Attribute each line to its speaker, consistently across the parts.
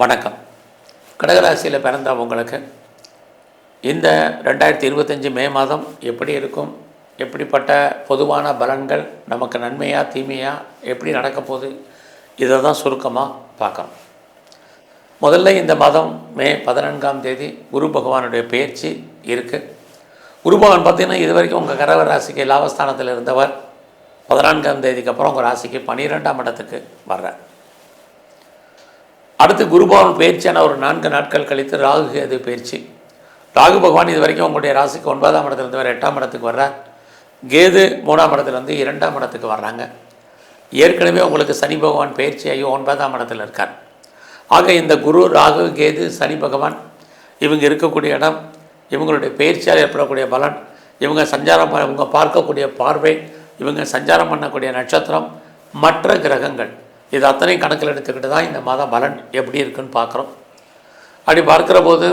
Speaker 1: வணக்கம். கடகராசியில் பிறந்த உங்களுக்கு இந்த ரெண்டாயிரத்தி இருபத்தஞ்சி மே மாதம் எப்படி இருக்கும்? எப்படிப்பட்ட பொதுவான பலன்கள் நமக்கு நன்மையா தீமையா எப்படி நடக்க போகுது? இதை தான் சுருக்கமாக பார்க்கணும் முதல்ல இந்த மாதம் மே பதினான்காம் தேதி குரு பகவானுடைய பயிற்சி இருக்குது குரு பகவான் பார்த்தீங்கன்னா இது வரைக்கும் உங்கள் கடக ராசிக்கு லாபஸ்தானத்தில் இருந்தவர். பதினான்காம் தேதிக்கு அப்புறம் உங்கள் ராசிக்கு பன்னிரெண்டாம் இடத்துக்கு வர்றார். அடுத்து குருபவன் பயிற்சியான ஒரு நான்கு நாட்கள் கழித்து ராகு கேது பயிற்சி. ராகு பகவான் இது வரைக்கும் உங்களுடைய ராசிக்கு ஒன்பதாம் இடத்துலேருந்து இருந்தவர் எட்டாம் இடத்துக்கு வர்றார். கேது மூணாம் இடத்துலேருந்து இரண்டாம் இடத்துக்கு வர்றாங்க. ஏற்கனவே உங்களுக்கு சனி பகவான் பயிற்சியாகி ஒன்பதாம் இடத்துல இருக்கார். ஆக இந்த குரு ராகு கேது சனி பகவான் இவங்க இருக்கக்கூடிய இடம் இவங்களுடைய பயிற்சியால் ஏற்படக்கூடிய பலன் இவங்க சஞ்சாரம் இவங்க பார்க்கக்கூடிய பார்வை இவங்க சஞ்சாரம் பண்ணக்கூடிய நட்சத்திரம் மற்ற கிரகங்கள். இது அத்தனை கணக்கில் எடுத்துக்கிட்டு தான் இந்த மாதம் பலன் எப்படி இருக்குன்னு பார்க்குறோம். அப்படி பார்க்குற போது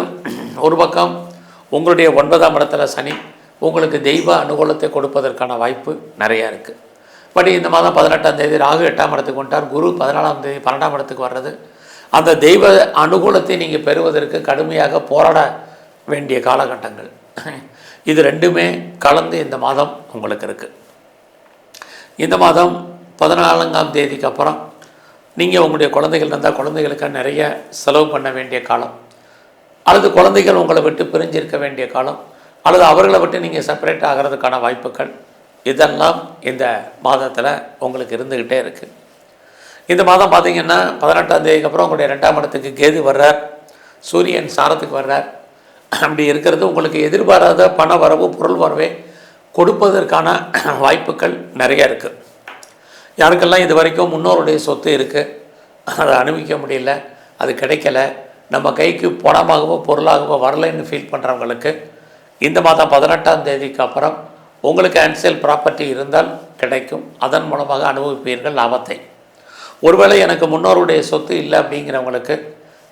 Speaker 1: ஒரு பக்கம் உங்களுடைய ஒன்பதாம் இடத்துல சனி உங்களுக்கு தெய்வ அனுகூலத்தை கொடுப்பதற்கான வாய்ப்பு நிறையா இருக்குது பட் இந்த மாதம் பதினெட்டாம் தேதி ராகு எட்டாம் இடத்துக்கு வந்துட்டார். குரு பதினாலாம் தேதி பன்னெண்டாம் இடத்துக்கு வர்றது. அந்த தெய்வ அனுகூலத்தை நீங்கள் பெறுவதற்கு கடுமையாக போராட வேண்டிய காலகட்டங்கள். இது ரெண்டுமே கலந்து இந்த மாதம் உங்களுக்கு இருக்குது இந்த மாதம் பதினாலாங்காம் தேதிக்கு அப்புறம் நீங்கள் உங்களுடைய குழந்தைகள் இருந்தால் குழந்தைகளுக்கு நிறைய செலவு பண்ண வேண்டிய காலம். அல்லது குழந்தைகள் உங்களை விட்டு பிரிஞ்சிருக்க வேண்டிய காலம். அல்லது அவர்களை விட்டு நீங்கள் செப்பரேட் ஆகிறதுக்கான வாய்ப்புகள். இதெல்லாம் இந்த மாதத்தில் உங்களுக்கு இருந்துக்கிட்டே இருக்குது இந்த மாதம் பார்த்தீங்கன்னா பதினெட்டாம் தேதிக்கு அப்புறம் உங்களுடைய ரெண்டாம் இடத்துக்கு கேது வர்றார். சூரியன் சாரத்துக்கு வர்றார். அப்படி இருக்கிறது உங்களுக்கு எதிர்பாராத பண வரவு பொருள் வரவே கொடுப்பதற்கான வாய்ப்புகள் நிறைய இருக்குது யாருக்கெல்லாம் இது வரைக்கும் முன்னோருடைய சொத்து இருக்குது அதை அனுபவிக்க முடியல அது கிடைக்கல நம்ம கைக்கு பணமாகவோ பொருளாகவோ வரலைன்னு ஃபீல் பண்ணுறவங்களுக்கு இந்த மாதம் பதினெட்டாம் தேதிக்கு அப்புறம் உங்களுக்கு அன்சேல் ப்ராப்பர்ட்டி இருந்தால் கிடைக்கும். அதன் மூலமாக அனுபவிப்பீர்கள் லாபத்தை. ஒருவேளை எனக்கு முன்னோருடைய சொத்து இல்லை அப்படிங்கிறவங்களுக்கு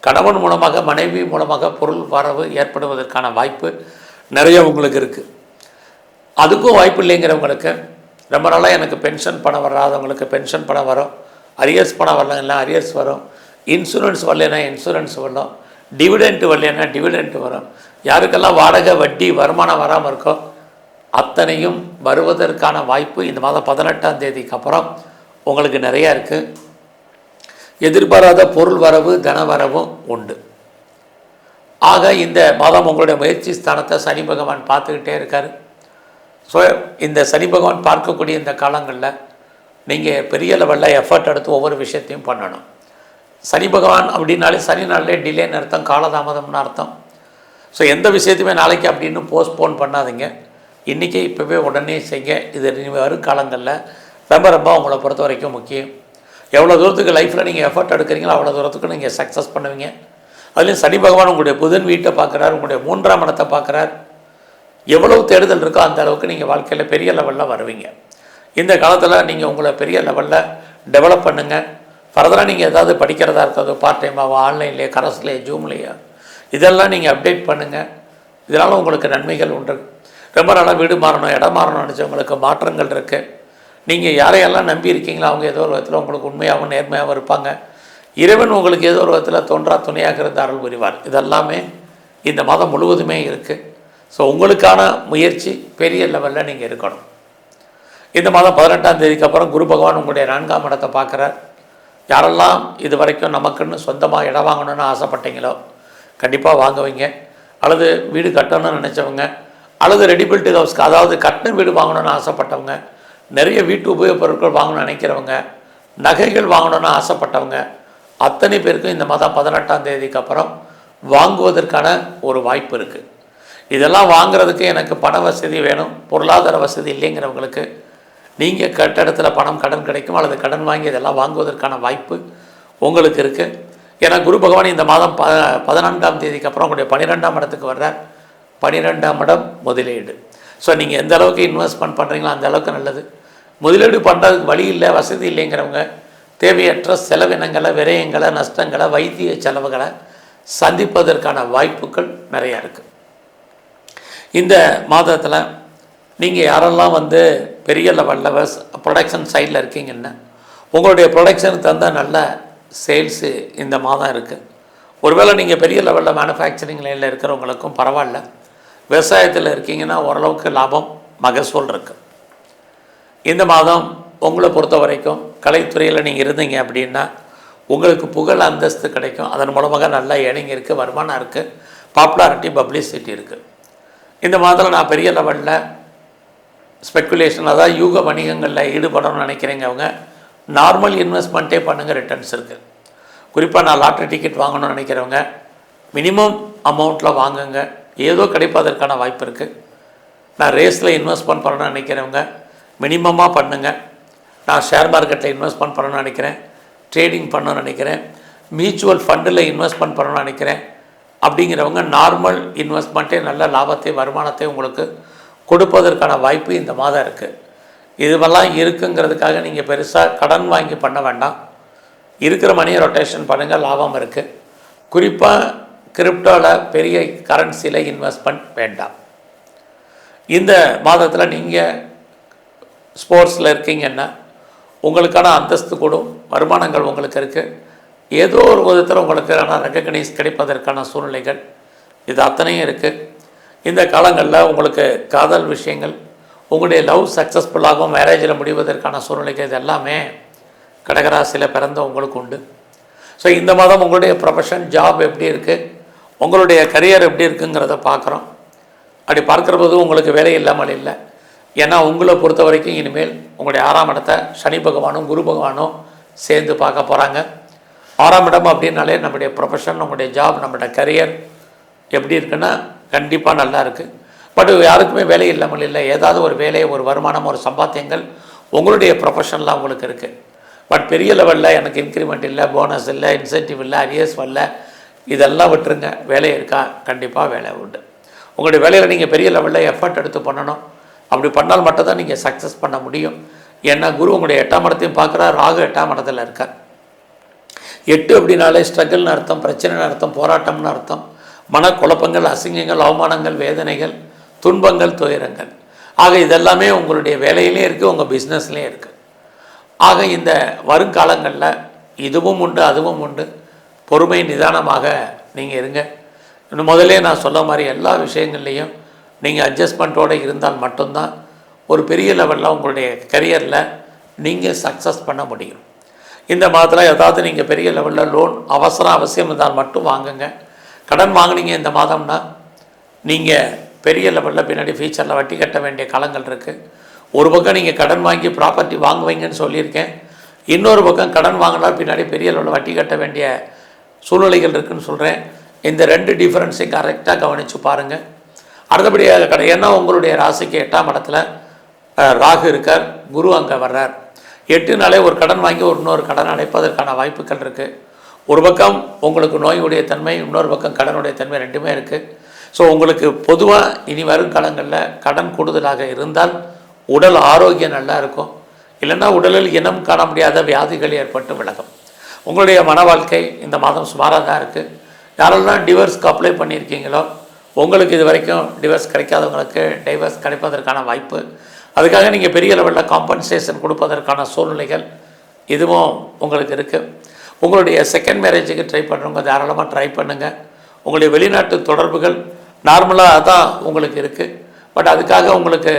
Speaker 1: கணவன் மூலமாக மனைவி மூலமாக பொருள் வரவு ஏற்படுவதற்கான வாய்ப்பு நிறைய உங்களுக்கு இருக்குது அதுக்கும் வாய்ப்பு இல்லைங்கிறவங்களுக்கு ரொம்ப நாளாக எனக்கு பென்ஷன் பணம் வராதவங்களுக்கு பென்ஷன் பணம் வரும். அரியர்ஸ் பணம் வரலன்னா அரியர்ஸ் வரும். இன்சூரன்ஸ் வரலன்னா இன்சூரன்ஸ் வரும் டிவிடெண்ட் வரலன்னா டிவிடெண்ட் வரும். யாருக்கெல்லாம் வாடகை வட்டி வருமானம் வராமல் இருக்கோ அத்தனையும் வருவதற்கான வாய்ப்பு இந்த மாதம் பதினெட்டாம் தேதிக்கு அப்புறம் உங்களுக்கு நிறையா இருக்குது எதிர்பாராத பொருள் வரவு தன வரவும் உண்டு. ஆக இந்த மாதம் உங்களுடைய முயற்சி ஸ்தானத்தை சனி பகவான் பார்த்துக்கிட்டே இருக்கார். ஸோ இந்த சனி பகவான் பார்க்கக்கூடிய இந்த காலங்களில் நீங்கள் பெரிய லெவலில் எஃபர்ட் எடுத்து ஒவ்வொரு விஷயத்தையும் பண்ணணும். சனி பகவான் அப்படின்னாலே சனி நாளிலே டிலேன்னு அர்த்தம் காலதாமதம்னு அர்த்தம். ஸோ எந்த விஷயத்தையுமே நாளைக்கு அப்படின்னு போஸ்ட்போன் பண்ணாதீங்க. இன்றைக்கே இப்போவே உடனே செய்ய இது வரும் காலங்களில் ரொம்ப ரொம்ப உங்களை பொறுத்த வரைக்கும் முக்கியம். எவ்வளோ தூரத்துக்கு லைஃப்பில் நீங்கள் எஃபர்ட் எடுக்கிறீங்களோ அவ்வளோ தூரத்துக்கு நீங்கள் சக்ஸஸ் பண்ணுவீங்க. அதுலேயும் சனி பகவான் உங்களுடைய புதன் வீட்டை பார்க்குறாரு உங்களுடைய மூன்றாம் இடத்தை பார்க்குறாரு. எவ்வளவு தேடுதல் இருக்கோ அந்த அளவுக்கு நீங்கள் வாழ்க்கையில் பெரிய லெவலில் வருவீங்க. இந்த காலத்தில் நீங்கள் உங்களை பெரிய லெவலில் டெவலப் பண்ணுங்கள் ஃபர்தராக நீங்கள் ஏதாவது படிக்கிறதா இருக்கிறது பார்ட் டைமாகவோ ஆன்லைன்லேயே கரஸ்லேயே ஜூம்லேயோ இதெல்லாம் நீங்கள் அப்டேட் பண்ணுங்கள் இதனால் உங்களுக்கு நன்மைகள் உண்டு. ரொம்ப நாளாக வீடு மாறணும் இடம் மாறணும்னு நினச்சவங்களுக்கு மாற்றங்கள் இருக்குது நீங்கள் யாரையெல்லாம் நம்பி இருக்கீங்களோ அவங்க ஏதோ ஒரு விதத்தில் உங்களுக்கு உண்மையாகவும் நேர்மையாகவும் இருப்பாங்க. இறைவன் உங்களுக்கு ஏதோ ஒரு விதத்தில் தோன்றா துணையாக இருந்தார்கள் அருள் புரிவார். இதெல்லாமே இந்த மாதம் முழுவதுமே இருக்குது ஸோ உங்களுக்கான முயற்சி பெரிய லெவலில் நீங்கள் இருக்கணும். இந்த மாதம் பதினெட்டாம் தேதிக்கு அப்புறம் குரு பகவான் உங்களுடைய நான்காம் இடத்தை பார்க்குறார். யாரெல்லாம் இது வரைக்கும் நமக்குன்னு சொந்தமாக இடம் வாங்கணும்னு ஆசைப்பட்டீங்களோ கண்டிப்பாக வாங்குவீங்க. அல்லது வீடு கட்டணும்னு நினச்சவங்க அல்லது ரெடி பில்ட் ஹவுஸ்க்கு அதாவது கட்டின வீடு வாங்கணும்னு ஆசைப்பட்டவங்க நிறைய வீட்டு உபயோகப் பொருட்கள் வாங்கணும்னு நினைக்கிறவங்க நகைகள் வாங்கணும்னு ஆசைப்பட்டவங்க அத்தனை பேருக்கும் இந்த மாதம் பதினெட்டாம் தேதிக்கு அப்புறம் வாங்குவதற்கான ஒரு வாய்ப்பு இருக்குது இதெல்லாம் வாங்குறதுக்கு எனக்கு பண வசதி வேணும் பொருளாதார வசதி இல்லைங்கிறவங்களுக்கு நீங்கள் கட்டிடத்துல பணம் கடன் கிடைக்கும் அல்லது கடன் வாங்கி இதெல்லாம் வாங்குவதற்கான வாய்ப்பு உங்களுக்கு இருக்குது ஏன்னா குரு பகவான் இந்த மாதம் ப பதினான்காம் தேதிக்கு அப்புறம் உங்களுடைய பன்னிரெண்டாம் இடத்துக்கு வர்றார். பன்னிரெண்டாம் இடம் முதலீடு. ஸோ நீங்கள் எந்த அளவுக்கு இன்வெஸ்ட்மெண்ட் பண்ணுறீங்களோ அந்த அளவுக்கு நல்லது. முதலீடு பண்ணுறதுக்கு வழி இல்லை வசதி இல்லைங்கிறவங்க தேவையற்ற செலவினங்களை விரயங்களை நஷ்டங்களை வைத்திய செலவுகளை சந்திப்பதற்கான வாய்ப்புகள் நிறையா இருக்குது இந்த மாதத்தில் நீங்கள் யாரெல்லாம் வந்து பெரிய லெவலில் ப்ரொடக்ஷன் சைடில் இருக்கீங்கன்னா உங்களுடைய ப்ரொடக்ஷனுக்கு தகுந்த நல்ல சேல்ஸு இந்த மாதம் இருக்குது ஒருவேளை நீங்கள் பெரிய லெவலில் மேனுஃபேக்சரிங் லைனில் இருக்கிறவங்களுக்கும் பரவாயில்ல. விவசாயத்தில் இருக்கீங்கன்னா ஓரளவுக்கு லாபம் மகசூல் இருக்குது இந்த மாதம் உங்களை பொறுத்த வரைக்கும் கலைத்துறையில் நீங்கள் இருந்தீங்க அப்படின்னா உங்களுக்கு புகழ் அந்தஸ்து கிடைக்கும். அதன் மூலமாக நல்ல ஏர்னிங் இருக்குது வருமானம் இருக்குது பாப்புலாரிட்டி பப்ளிசிட்டி இருக்குது இந்த மாதத்தில் நான் பெரிய லெவலில் ஸ்பெக்குலேஷன் அதாவது யூக வணிகங்களில் ஈடுபடணும்னு நினைக்கிறீங்க அவங்க. நார்மல் இன்வெஸ்ட்மெண்ட்டே பண்ணுங்கள் ரிட்டர்ன்ஸ் இருக்குது குறிப்பாக நான் லாட்ரி டிக்கெட் வாங்கணும்னு நினைக்கிறவங்க மினிமம் அமௌண்ட்டில் வாங்குங்க. ஏதோ கிடைப்பதற்கான வாய்ப்பு இருக்குது நான் ரேஸில் இன்வெஸ்ட்மெண்ட் பண்ணணும்னு நினைக்கிறவங்க மினிமமாக பண்ணுங்கள் நான் ஷேர் மார்க்கெட்டில் இன்வெஸ்ட்மெண்ட் பண்ணணும்னு நினைக்கிறேன். ட்ரேடிங் பண்ணணும்னு நினைக்கிறேன். மியூச்சுவல் ஃபண்டில் இன்வெஸ்ட்மெண்ட் பண்ணணும்னு நினைக்கிறேன். அப்படிங்கிறவங்க நார்மல் இன்வெஸ்ட்மெண்ட்டே நல்ல லாபத்தை வருமானத்தை உங்களுக்கு கொடுப்பதற்கான வாய்ப்பு இந்த மாதம் இருக்குது இதுவெல்லாம் இருக்குங்கிறதுக்காக நீங்கள் பெருசாக கடன் வாங்கி பண்ண வேண்டாம். இருக்கிற மணியை ரொட்டேஷன் பண்ணுங்கள் லாபம் இருக்குது குறிப்பாக கிரிப்டோவில் பெரிய கரன்சியில் இன்வெஸ்ட்மெண்ட் வேண்டாம். இந்த மாதத்தில் நீங்கள் ஸ்போர்ட்ஸில் இருக்கீங்கன்னா உங்களுக்கான அந்தஸ்து கூடும் வருமானங்கள் உங்களுக்கு இருக்குது ஏதோ ஒரு விதத்தில் ஆனால் ரெக்கக்னைஸ் கிடைப்பதற்கான சூழ்நிலைகள். இது அத்தனையும் இருக்குது இந்த காலங்களில் உங்களுக்கு காதல் விஷயங்கள் உங்களுடைய லவ் சக்ஸஸ்ஃபுல்லாகவும் மேரேஜில் முடிவதற்கான சூழ்நிலைகள் இது எல்லாமே கடகராசியில் பிறந்த உங்களுக்கு உண்டு. ஸோ இந்த மாதம் உங்களுடைய ப்ரொஃபஷன் ஜாப் எப்படி இருக்குது உங்களுடைய கரியர் எப்படி இருக்குங்கிறத பார்க்குறோம் அப்படி பார்க்குற போது உங்களுக்கு வேலை இல்லாமல் இல்லை. ஏன்னா உங்களை பொறுத்த வரைக்கும் இனிமேல் உங்களுடைய ஆறாம் இடத்தை சனி பகவானும் குரு பகவானும் சேர்ந்து பார்க்க போகிறாங்க ஆறாம் இடம் அப்படின்னாலே நம்முடைய ப்ரொஃபஷன் நம்முடைய ஜாப் நம்முடைய கரியர் எப்படி இருக்குன்னா கண்டிப்பாக நல்லா இருக்குது பட் யாருக்குமே வேலை இல்லாமல் இல்லை. ஏதாவது ஒரு வேலை ஒரு வருமானம் ஒரு சம்பாத்தியங்கள் உங்களுடைய ப்ரொஃபஷன்லாம் உங்களுக்கு இருக்குது பட் பெரிய லெவலில் எனக்கு இன்க்ரிமெண்ட் இல்லை போனஸ் இல்லை இன்சென்டிவ் இல்லை அரியர்ஸ் வரல. இதெல்லாம் விட்டுருங்க. வேலை இருக்கா? கண்டிப்பாக வேலை உண்டு. உங்களுடைய வேலையில் நீங்கள் பெரிய லெவலில் எஃபர்ட் எடுத்து பண்ணணும். அப்படி பண்ணால் மட்டும்தான் நீங்கள் சக்ஸஸ் பண்ண முடியும். ஏன்னா குரு உங்களுடைய எட்டாம் இடத்தையும் பார்க்குறா ராகு எட்டாம் இடத்துல இருக்கார். எட்டு அப்படின்னாலே ஸ்ட்ரகிள்னு அர்த்தம் பிரச்சனைன்னு அர்த்தம் போராட்டம்னு அர்த்தம். மனக்குழப்பங்கள் அசிங்கங்கள் அவமானங்கள் வேதனைகள் துன்பங்கள் துயரங்கள். ஆக இதெல்லாமே உங்களுடைய வேலையிலையும் இருக்குது உங்கள் பிஸ்னஸ்லேயும் இருக்குது ஆக இந்த வருங்காலங்களில் இதுவும் உண்டு அதுவும் உண்டு. பொறுமை நிதானமாக நீங்கள் இருங்க. இன்னும் முதல்ல நான் சொன்ன மாதிரி எல்லா விஷயங்கள்லேயும் நீங்கள் அட்ஜஸ்ட்மெண்ட்டோடு இருந்தால் மட்டும்தான் ஒரு பெரிய லெவலில் உங்களுடைய கரியரில் நீங்கள் சக்ஸஸ் பண்ண முடியும். இந்த மாதத்தில் ஏதாவது நீங்கள் பெரிய லெவலில் லோன் அவசரம் அவசியம் இருந்தால் மட்டும் வாங்குங்க. கடன் வாங்குனீங்க இந்த மாதம்னா நீங்கள் பெரிய லெவலில் பின்னாடி ஃபியூச்சரில் வட்டி கட்ட வேண்டிய காலங்கள் இருக்குது ஒரு பக்கம் நீங்கள் கடன் வாங்கி ப்ராப்பர்ட்டி வாங்குவீங்கன்னு சொல்லியிருக்கேன். இன்னொரு பக்கம் கடன் வாங்கினா பின்னாடி பெரிய லெவலில் வட்டி கட்ட வேண்டிய சூழ்நிலைகள் இருக்குதுன்னு சொல்கிறேன் இந்த ரெண்டு டிஃப்ரென்ஸையும் கரெக்டாக கவனித்து பாருங்கள் அடுத்தபடியாக கடை ஏன்னா உங்களுடைய ராசிக்கு எட்டாம் இடத்துல ராகு இருக்கார் குரு அங்கே வர்றார். எட்டு நாளே ஒரு கடன் வாங்கி ஒரு இன்னொரு கடன் அடைப்பதற்கான வாய்ப்புகள் இருக்குது ஒரு பக்கம் உங்களுக்கு நோயுடைய தன்மை இன்னொரு பக்கம் கடனுடைய தன்மை ரெண்டுமே இருக்குது ஸோ உங்களுக்கு பொதுவாக இனி வரும் காலங்களில் கடன் கூடுதலாக இருந்தால் உடல் ஆரோக்கியம் நல்லா இருக்கும். இல்லைன்னா உடலில் இனம் காண முடியாத வியாதிகள் ஏற்பட்டு விலகும். உங்களுடைய மன வாழ்க்கை இந்த மாதம் சுமாராக தான் இருக்குது யாரெல்லாம் டிவர்ஸ்க்கு அப்ளை பண்ணியிருக்கீங்களோ உங்களுக்கு இது வரைக்கும் டிவர்ஸ் கிடைக்காதவங்களுக்கு டைவர்ஸ் கிடைப்பதற்கான வாய்ப்பு அதுக்காக நீங்கள் பெரிய லெவலில் காம்பன்சேஷன் கொடுப்பதற்கான சூழ்நிலைகள் இதுவும் உங்களுக்கு இருக்குது உங்களுடைய செகண்ட் மேரேஜுக்கு ட்ரை பண்ணுறவங்க தாராளமாக ட்ரை பண்ணுங்கள் உங்களுடைய வெளிநாட்டு தொடர்புகள் நார்மலாக தான் உங்களுக்கு இருக்குது பட் அதுக்காக உங்களுக்கு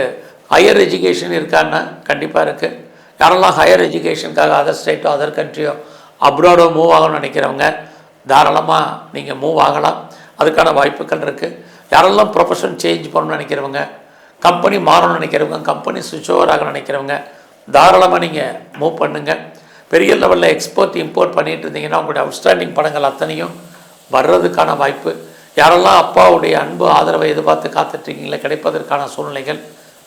Speaker 1: ஹையர் எஜுகேஷன் இருக்கான்னா கண்டிப்பாக இருக்குது யாரெல்லாம் ஹையர் எஜுகேஷனுக்காக அதர் ஸ்டேட்டோ அதர் கண்ட்ரியோ அப்ராடோ மூவ் ஆகணும்னு நினைக்கிறவங்க தாராளமாக நீங்கள் மூவ் ஆகலாம். அதுக்கான வாய்ப்புகள் இருக்குது யாரெல்லாம் ப்ரொஃபஷன் சேஞ்ச் பண்ணணும்னு நினைக்கிறவங்க கம்பெனி மாறணும்னு நினைக்கிறவங்க கம்பெனி சுவிட்ச் ஓவர் ஆகணும்னு நினைக்கிறவங்க தாராளமாக நீங்கள் மூவ் பண்ணுங்கள் பெரிய லெவலில் எக்ஸ்போர்ட் இம்போர்ட் பண்ணிகிட்டு இருந்தீங்கன்னா உங்களுடைய அவுட்ஸ்டாண்டிங் படங்கள் அத்தனையும் வர்றதுக்கான வாய்ப்பு. யாரெல்லாம் அப்பாவுடைய அன்பு ஆதரவை எதிர்பார்த்து காத்துட்ருக்கீங்களே கிடைப்பதற்கான சூழ்நிலைகள்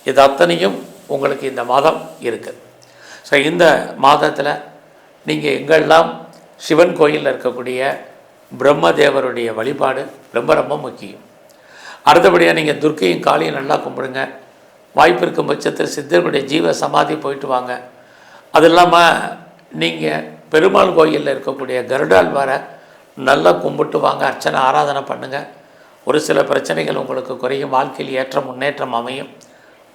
Speaker 1: இது அத்தனையும் உங்களுக்கு இந்த மாதம் இருக்குது ஸோ இந்த மாதத்தில் நீங்கள் எங்கெல்லாம் சிவன் கோயிலில் இருக்கக்கூடிய பிரம்மதேவருடைய வழிபாடு ரொம்ப ரொம்ப முக்கியம். அடுத்தபடியாக நீங்கள் துர்க்கையும் காளியும் நல்லா கும்பிடுங்க. வாய்ப்பு இருக்கும் பட்சத்தில் சித்தர்களுடைய ஜீவ சமாதி போயிட்டு வாங்க. அது இல்லாமல் நீங்கள் பெருமாள் கோயிலில் இருக்கக்கூடிய கருடால் வர நல்லா கும்பிட்டு வாங்க அர்ச்சனை ஆராதனை பண்ணுங்கள் ஒரு சில பிரச்சனைகள் உங்களுக்கு குறையும் வாழ்க்கையில் ஏற்ற முன்னேற்றம் அமையும்.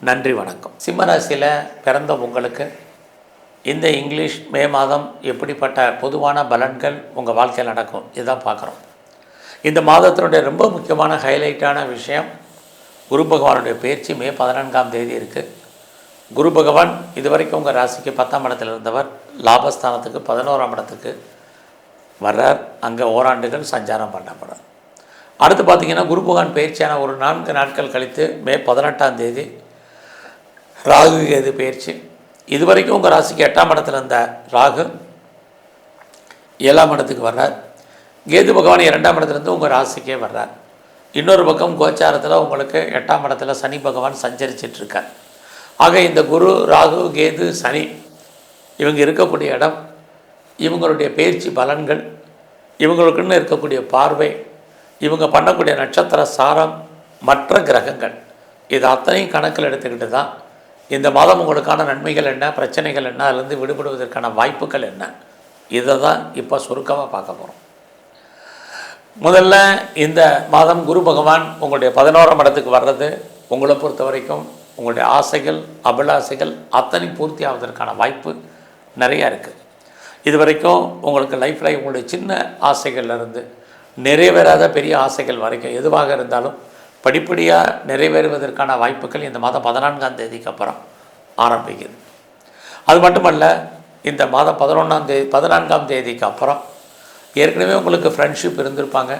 Speaker 1: நன்றி வணக்கம். சிம்மராசியில் பிறந்த உங்களுக்கு இந்த இங்கிலீஷ் மே மாதம் எப்படிப்பட்ட பொதுவான பலன்கள் உங்கள் வாழ்க்கையில் நடக்கும்? இதுதான் பார்க்குறோம். இந்த மாதத்தினுடைய ரொம்ப முக்கியமான ஹைலைட்டான விஷயம் குரு பகவானுடைய பயிற்சி மே பதினான்காம் தேதி இருக்குது குரு பகவான் இதுவரைக்கும் உங்கள் ராசிக்கு பத்தாம் இடத்தில் இருந்தவர் லாபஸ்தானத்துக்கு பதினோராம் இடத்துக்கு வர்றார். அங்கே ஓராண்டுகள் சஞ்சாரம் பண்ணப்படுறார் அடுத்து பார்த்தீங்கன்னா குரு பகவான் பயிற்சியான ஒரு நான்கு நாட்கள் கழித்து மே பதினெட்டாம் தேதி ராகு கேது பயிற்சி இதுவரைக்கும் உங்கள் ராசிக்கு எட்டாம் இடத்துல இருந்த ராகு ஏழாம் இடத்துக்கு வர்றார். கேது பகவான் இரண்டாம் இடத்துலேருந்து உங்கள் ராசிக்கே வர்றார். இன்னொரு பக்கம் கோச்சாரத்தில் உங்களுக்கு எட்டாம் இடத்துல சனி பகவான் சஞ்சரிச்சிட்ருக்கார். ஆக இந்த குரு ராகு கேது சனி இவங்க இருக்கக்கூடிய இடம் இவங்களுடைய பயிற்சி பலன்கள் இவங்களுக்குன்னு இருக்கக்கூடிய பார்வை இவங்க பண்ணக்கூடிய நட்சத்திர சாரம் மற்ற கிரகங்கள் இது அத்தனையும் கணக்கில் எடுத்துக்கிட்டு தான் இந்த மாதம் உங்களுக்கான நன்மைகள் என்ன பிரச்சனைகள் என்ன அதுலேருந்து விடுபடுவதற்கான வாய்ப்புகள் என்ன இதை தான் இப்போ சுருக்கமாக பார்க்க போகிறோம் முதல்ல இந்த மாதம் குரு பகவான் உங்களுடைய பதினோராம் இடத்துக்கு வர்றது உங்களை பொறுத்த வரைக்கும் உங்களுடைய ஆசைகள் அபிலாசைகள் அத்தனை பூர்த்தி ஆவதற்கான வாய்ப்பு நிறையா இருக்குது இது வரைக்கும் உங்களுக்கு லைஃப்பில் உங்களுடைய சின்ன ஆசைகள்லேருந்து நிறைவேறாத பெரிய ஆசைகள் வரைக்கும் எதுவாக இருந்தாலும் படிப்படியாக நிறைவேறுவதற்கான வாய்ப்புகள் இந்த மாதம் பதினான்காம் தேதிக்கு அப்புறம் ஆரம்பிக்குது. அது மட்டுமல்ல இந்த மாதம் பதினொன்றாம் தேதி பதினான்காம் தேதிக்கு அப்புறம் ஏற்கனவே உங்களுக்கு ஃப்ரெண்ட்ஷிப் இருந்திருப்பாங்க.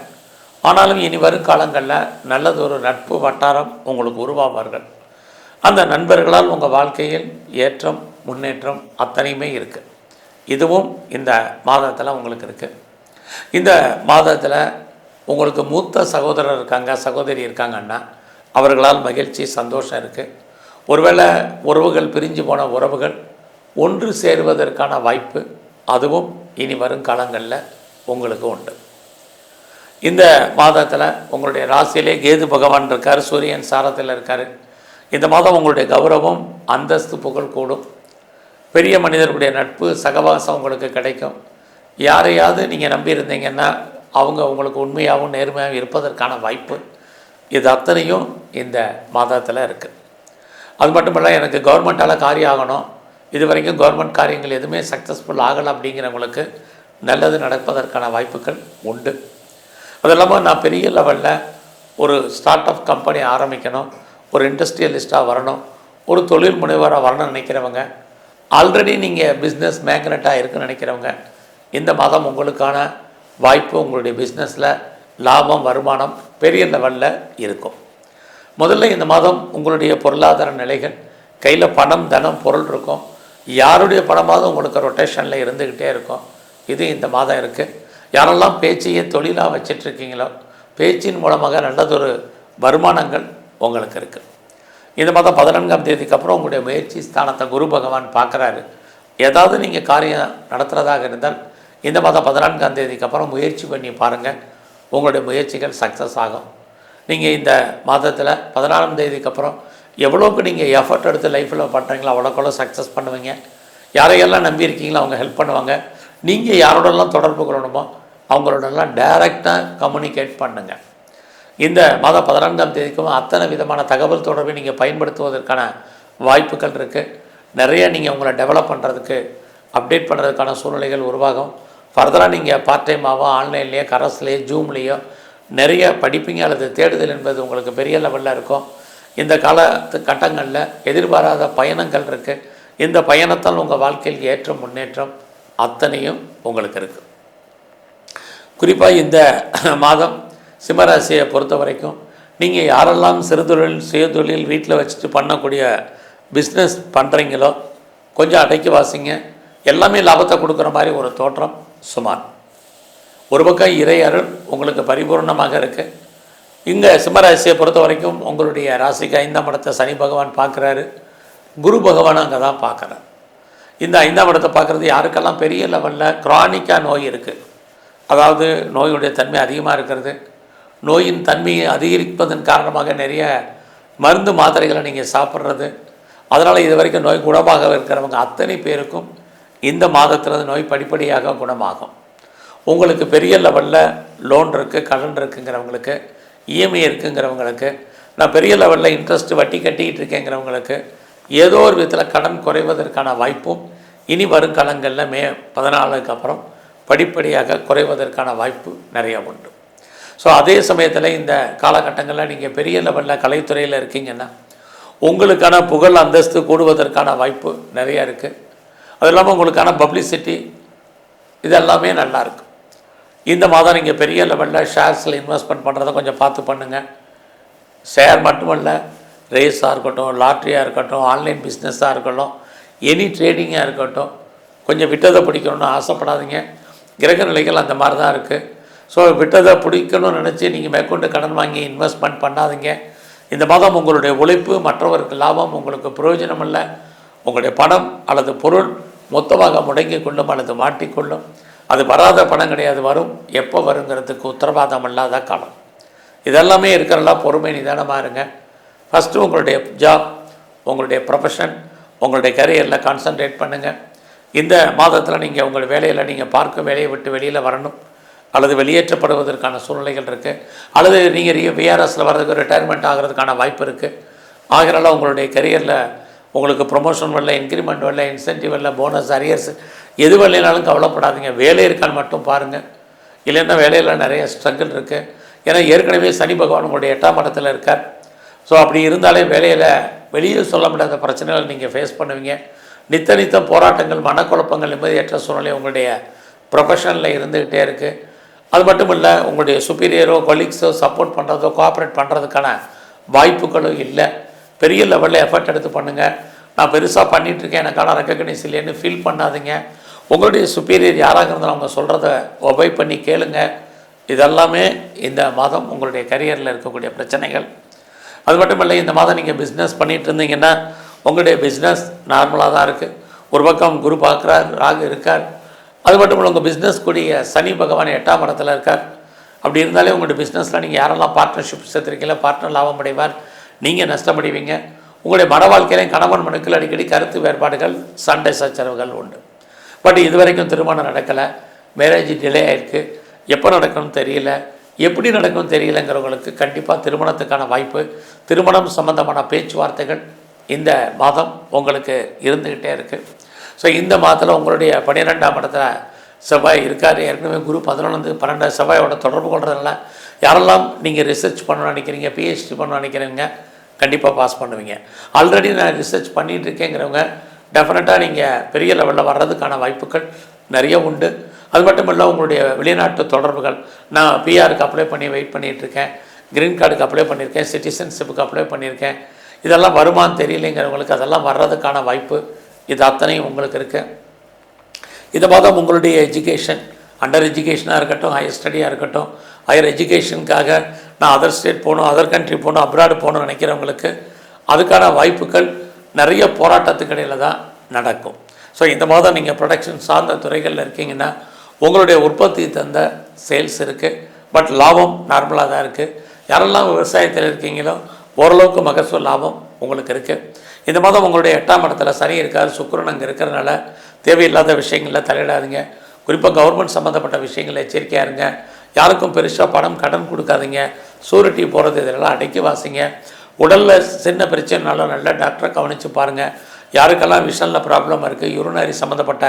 Speaker 1: ஆனாலும் இனி வரும் காலங்களில் நல்லதொரு நட்பு வட்டாரம் உங்களுக்கு உருவாவார்கள். அந்த நண்பர்களால் உங்கள் வாழ்க்கையில் ஏற்றம் முன்னேற்றம் அத்தனையுமே இருக்குது இதுவும் இந்த மாதத்தில் உங்களுக்கு இருக்குது இந்த மாதத்தில் உங்களுக்கு மூத்த சகோதரர் இருக்காங்க சகோதரி இருக்காங்கன்னா அவர்களால் மகிழ்ச்சி சந்தோஷம் இருக்குது ஒருவேளை உறவுகள் பிரிஞ்சு போன உறவுகள் ஒன்று சேருவதற்கான வாய்ப்பு அதுவும் இனி வரும் காலங்களில் உங்களுக்கு உண்டு. இந்த மாதத்தில் உங்களுடைய ராசியிலே கேது பகவான் இருக்கார் சூரியன் சாரத்தில் இருக்கார். இந்த மாதம் உங்களுடைய கௌரவம் அந்தஸ்து புகழ் கூடும். பெரிய மனிதர்களுடைய நட்பு சகவாசம் உங்களுக்கு கிடைக்கும். யாரையாவது நீங்கள் நம்பி இருந்தீங்கன்னா அவங்க உங்களுக்கு உண்மையாகவும் நேர்மையாகவும் இருப்பதற்கான வாய்ப்பு இது அத்தனையும் இந்த மாதத்தில் இருக்குது அது மட்டும் இல்லை எனக்கு கவர்மெண்ட்டால் காரியம் ஆகணும் இது வரைக்கும் கவர்மெண்ட் காரியங்கள் எதுவுமே சக்ஸஸ்ஃபுல் ஆகலை அப்படிங்கிறவங்களுக்கு நல்லது நடப்பதற்கான வாய்ப்புகள் உண்டு. அது இல்லாமல் நான் பெரிய லெவலில் ஒரு ஸ்டார்ட் அப் கம்பெனி ஆரம்பிக்கணும் ஒரு இண்டஸ்ட்ரியலிஸ்ட்டாக வரணும் ஒரு தொழில் முனைவராக வரணும்னு நினைக்கிறவங்க ஆல்ரெடி நீங்கள் பிஸ்னஸ் மேக்னட்டாக இருக்குன்னு நினைக்கிறவங்க இந்த மாதம் உங்களுக்கான வாய்ப்பு உங்களுடைய பிஸ்னஸில் லாபம் வருமானம் பெரிய லெவலில் இருக்கும். முதல்ல இந்த மாதம் உங்களுடைய பொருளாதார நிலைகள் கையில் பணம் தனம் பொருள் இருக்கும். யாருடைய பணமாவது உங்களுக்கு ரொட்டேஷனில் இருந்துக்கிட்டே இருக்கும். இது இந்த மாதம் இருக்குது யாரெல்லாம் பேச்சையே தொழிலாக வச்சிட்ருக்கீங்களோ பேச்சின் மூலமாக நல்லதொரு வருமானங்கள் உங்களுக்கு இருக்குது இந்த மாதம் பதினான்காம் தேதிக்கு அப்புறம் உங்களுடைய முயற்சி ஸ்தானத்தை குரு பகவான் பார்க்குறாரு. ஏதாவது நீங்கள் காரியம் நடத்துகிறதாக இருந்தால் இந்த மாதம் பதினான்காம் தேதிக்கு அப்புறம் முயற்சி பண்ணி பாருங்கள் உங்களுடைய முயற்சிகள் சக்ஸஸ் ஆகும். நீங்கள் இந்த மாதத்தில் பதினாலாம் தேதிக்கு அப்புறம் எவ்வளோக்கு நீங்கள் எஃபர்ட் எடுத்து லைஃப்பில் பண்ணுறீங்களோ அவ்வளோக்கவ்வளோ சக்ஸஸ் பண்ணுவீங்க. யாரையெல்லாம் நம்பியிருக்கீங்களோ அவங்க ஹெல்ப் பண்ணுவாங்க. நீங்கள் யாரோடலாம் தொடர்பு கொள்ளணுமோ அவங்களோடலாம் டைரெக்டாக கம்யூனிகேட் பண்ணுங்கள் இந்த மாதம் பதினான்காம் தேதிக்கும் அத்தனை விதமான தகவல் தொடர்பை நீங்கள் பயன்படுத்துவதற்கான வாய்ப்புகள் இருக்குது நிறைய நீங்கள் உங்களை டெவலப் பண்ணுறதுக்கு அப்டேட் பண்ணுறதுக்கான சூழ்நிலைகள் உருவாகும். ஃபர்தராக நீங்கள் பார்ட் டைமாவோ ஆன்லைன்லேயோ கரஸ்லேயோ ஜூம்லேயோ நிறைய படிப்பீங்க அல்லது தேடுதல் என்பது உங்களுக்கு பெரிய லெவலில் இருக்கும். இந்த காலத்து கட்டங்களில் எதிர்பாராத பயணங்கள் இருக்குது இந்த பயணத்தால் உங்கள் வாழ்க்கையில் ஏற்றம் முன்னேற்றம் அத்தனையும் உங்களுக்கு இருக்குது குறிப்பாக இந்த மாதம் சிம்மராசியை பொறுத்த வரைக்கும் நீங்கள் யாரெல்லாம் சிறுதொழில் சுயதொழில் வீட்டில் வச்சுட்டு பண்ணக்கூடிய பிஸ்னஸ் பண்ணுறீங்களோ கொஞ்சம் அடைக்கி வாசிங்க. எல்லாமே லாபத்தை கொடுக்குற மாதிரி ஒரு தோற்றம் சுமார். ஒரு பக்கம் இறை அருள் உங்களுக்கு பரிபூர்ணமாக இருக்குது இங்கே சிம்மராசியை பொறுத்த வரைக்கும் உங்களுடைய ராசிக்கு ஐந்தாம் இடத்தை சனி பகவான் பார்க்குறாரு. குரு பகவான் அங்கே தான் பார்க்குறாரு. இந்த ஐந்தாம் இடத்தை பார்க்குறது யாருக்கெல்லாம் பெரிய லெவலில் க்ரானிக்காக நோய் இருக்குது அதாவது நோயுடைய தன்மை அதிகமாக இருக்கிறது. நோயின் தன்மையை அதிகரிப்பதன் காரணமாக நிறைய மருந்து மாத்திரைகளை நீங்கள் சாப்பிட்றது. அதனால் இது வரைக்கும் நோய் குணமாக இருக்கிறவங்க அத்தனை பேருக்கும் இந்த மாதத்தில் நோய் படிப்படியாக குணமாகும். உங்களுக்கு பெரிய லெவலில் லோன் இருக்குது கடன் இருக்குங்கிறவங்களுக்கு இஎம்ஐ இருக்குங்கிறவங்களுக்கு நான் பெரிய லெவலில் இன்ட்ரெஸ்ட் வட்டி கட்டிக்கிட்டு இருக்கேங்கிறவங்களுக்கு ஏதோ ஒரு விதத்தில் கடன் குறைவதற்கான வாய்ப்பும் இனி வரும் காலங்களில் மே பதினாலுக்கு அப்புறம் படிப்படியாக குறைவதற்கான வாய்ப்பு நிறைய உண்டு. ஸோ அதே சமயத்தில் இந்த காலகட்டங்களில் நீங்கள் பெரிய லெவலில் கலைத்துறையில் இருக்கீங்கன்னா உங்களுக்கான புகழ் அந்தஸ்து கூடுவதற்கான வாய்ப்பு நிறைய இருக்குது அது இல்லாமல் உங்களுக்கான பப்ளிசிட்டி இதெல்லாமே நல்லா இருக்கும் இந்த மாதம் நீங்கள் பெரிய லெவலில் ஷேர்ஸில் இன்வெஸ்ட்மெண்ட் பண்ணுறதை கொஞ்சம் பார்த்து பண்ணுங்கள் ஷேர் மட்டுமல்ல ரேஸாக இருக்கட்டும் லாட்ரியாக இருக்கட்டும் ஆன்லைன் பிஸ்னஸாக இருக்கட்டும் எனி ட்ரேடிங்காக இருக்கட்டும் கொஞ்சம் விட்டதை பிடிக்கணும்னு ஆசைப்படாதீங்க. கிரக நிலைகள் அந்த மாதிரி தான் இருக்குது ஸோ விட்டதை பிடிக்கணும்னு நினச்சி நீங்கள் மேற்கொண்டு கடன் வாங்கி இன்வெஸ்ட்மெண்ட் பண்ணாதீங்க. இந்த மாதம் உங்களுடைய உழைப்பு மற்றவருக்கு லாபம் உங்களுக்கு பிரயோஜனம் இல்லை உங்களுடைய பணம் அல்லது பொருள் மொத்தமாக முடங்கி கொள்ளும் அல்லது மாட்டிக்கொள்ளும். அது வராத பணம் கிடையாது வரும். எப்போ வருங்கிறதுக்கு உத்தரவாதம் இல்லாத காலம். இதெல்லாமே இருக்கிறலாம் பொறுமை நிதானமாக இருங்க. ஃபஸ்ட்டு உங்களுடைய ஜாப் உங்களுடைய ப்ரொஃபஷன் உங்களுடைய கரியரில் கான்சன்ட்ரேட் பண்ணுங்கள் இந்த மாதத்தில் நீங்கள் உங்கள் வேலையில் நீங்கள் பார்க்கும் வேலையை விட்டு வெளியில் வரணும். அல்லது வெளியேற்றப்படுவதற்கான சூழ்நிலைகள் இருக்குது அல்லது நீங்கள் விஆர்எஸில் வர்றதுக்கு ரிட்டையர்மெண்ட் ஆகிறதுக்கான வாய்ப்பு இருக்குது ஆகிறனால உங்களுடைய கரியரில் உங்களுக்கு ப்ரொமோஷன் வரல இன்க்ரிமெண்ட் வரல இன்சென்டிவ் வரல போனஸ் அரியர்ஸ் எது வரலைனாலும் கவலைப்படாதீங்க. வேலை இருக்கான்னு மட்டும் பாருங்கள் இல்லைன்னா வேலையில் நிறைய ஸ்ட்ரகிள் இருக்குது ஏன்னா ஏற்கனவே சனி பகவான் உங்களுடைய எட்டாம் இடத்துல இருக்கார். ஸோ அப்படி இருந்தாலே வேலையில் வெளியே சொல்ல முடியாத பிரச்சனைகளை நீங்கள் ஃபேஸ் பண்ணுவீங்க. நித்த நித்தம் போராட்டங்கள் மனக்குழப்பங்கள் நிம்மதியற்ற சூழ்நிலை உங்களுடைய ப்ரொஃபஷனில் இருந்துக்கிட்டே இருக்குது அது மட்டும் இல்லை உங்களுடைய சுப்பீரியரோ கொலீக்ஸோ சப்போர்ட் பண்ணுறதோ கோஆப்ரேட் பண்ணுறதுக்கான வாய்ப்புகளும் இல்லை. பெரிய லெவலில் எஃபர்ட் எடுத்து பண்ணுங்கள் நான் பெருசாக பண்ணிகிட்ருக்கேன் எனக்கான ரெக்கக்னைஸ் இல்லைன்னு ஃபீல் பண்ணாதீங்க. உங்களுடைய சுப்பீரியர் யாராக இருந்தாலும் அவங்க சொல்கிறத ஒபை பண்ணி கேளுங்க. இதெல்லாமே இந்த மாதம் உங்களுடைய கரியரில் இருக்கக்கூடிய பிரச்சனைகள். அது மட்டும் இல்லை இந்த மாதம் நீங்கள் பிஸ்னஸ் பண்ணிகிட்டு இருந்தீங்கன்னா உங்களுடைய பிஸ்னஸ் நார்மலாக தான் இருக்குது ஒரு பக்கம் குரு பார்க்குறார் ராகு இருக்கார். அது மட்டும் இல்லை உங்கள் பிஸ்னஸ் கூடிய சனி பகவான் எட்டாம் இடத்துல இருக்கார். அப்படி இருந்தாலே உங்களுடைய பிஸ்னஸில் நீங்கள் யாரெல்லாம் பார்ட்னர்ஷிப் சேர்த்துருக்கீங்களோ பார்ட்னர் லாபம் அடைவார் நீங்கள் நஷ்டமடைவீங்க. உங்களுடைய மன வாழ்க்கையிலையும் கணவன் மனுக்கள் அடிக்கடி கருத்து வேறுபாடுகள் சண்டை சச்சரவுகள் உண்டு. பட் இது வரைக்கும் திருமணம் நடக்கலை. மேரேஜ் டிலே ஆயிருக்கு. எப்போ நடக்கணும்னு தெரியல. எப்படி நடக்கும்னு தெரியலங்கிறவங்களுக்கு கண்டிப்பாக திருமணத்துக்கான வாய்ப்பு திருமணம் சம்பந்தமான பேச்சுவார்த்தைகள் இந்த மாதம் உங்களுக்கு இருந்துக்கிட்டே இருக்குது ஸோ இந்த மாதத்தில் உங்களுடைய பன்னிரெண்டாம் இடத்துல செவ்வாய் இருக்கார். ஏற்கனவே குரு பதினொன்று பன்னெண்டு செவ்வாயோட தொடர்பு கொள்றதுனால யாரெல்லாம் நீங்கள் ரிசர்ச் பண்ணணும்னு நினைக்கிறீங்க பிஹெச்டி பண்ணணும்னு நினைக்கிறீங்க கண்டிப்பாக பாஸ் பண்ணுவீங்க. ஆல்ரெடி நான் ரிசர்ச் பண்ணிகிட்டு இருக்கேங்கிறவங்க டெஃபினட்டாக நீங்கள் பெரிய லெவலில் வர்றதுக்கான வாய்ப்புகள் நிறைய உண்டு. அது மட்டும் இல்லை உங்களுடைய வெளிநாட்டு தொடர்புகள் நான் பிஆருக்கு அப்ளை பண்ணி வெயிட் பண்ணிகிட்ருக்கேன் க்ரீன் கார்டுக்கு அப்ளை பண்ணியிருக்கேன் சிட்டிசன்ஷிப்புக்கு அப்ளை பண்ணியிருக்கேன். இதெல்லாம் வருமானு தெரியலைங்கிறவங்களுக்கு அதெல்லாம் வர்றதுக்கான வாய்ப்பு இது அத்தனையும் உங்களுக்கு இருக்குது இந்த மாதம் உங்களுடைய எஜுகேஷன் அண்டர் எஜுகேஷனாக இருக்கட்டும் ஹையர் ஸ்டடியாக இருக்கட்டும் ஹையர் எஜுகேஷனுக்காக நான் அதர் ஸ்டேட் போகணும் அதர் கண்ட்ரி போகணும் அப்ராடு போகணும்னு நினைக்கிறவங்களுக்கு அதுக்கான வாய்ப்புகள் நிறைய போராட்டத்துக்கிடையில் தான் நடக்கும். ஸோ இந்த மாதம் நீங்கள் ப்ரொடக்ஷன் சார்ந்த துறைகளில் இருக்கீங்கன்னா உங்களுடைய உற்பத்தி தந்த சேல்ஸ் இருக்குது பட் லாபம் நார்மலாக தான் இருக்குது யாரெல்லாம் விவசாயத்தில் இருக்கீங்களோ ஓரளவுக்கு மகசூல் லாபம் உங்களுக்கு இருக்குது இந்த மாதம் உங்களுடைய எட்டாம் இடத்துல சனி இருக்கார் சுக்கிரன் அங்கே இருக்கிறனால தேவையில்லாத விஷயங்களில் தலையிடாதீங்க. குறிப்பாக கவர்மெண்ட் சம்மந்தப்பட்ட விஷயங்களில் எச்சரிக்கையாக இருங்க. யாருக்கும் பெருசாக பணம் கடன் கொடுக்காதீங்க. சூரிட்டி போகிறது இதெல்லாம் அடக்கி வாசிங்க. உடலில் சின்ன பிரச்சனைனாலும் நல்ல டாக்டரை கவனித்து பாருங்கள் யாருக்கெல்லாம் விஷனில் ப்ராப்ளம் இருக்குது யூரினரி சம்மந்தப்பட்ட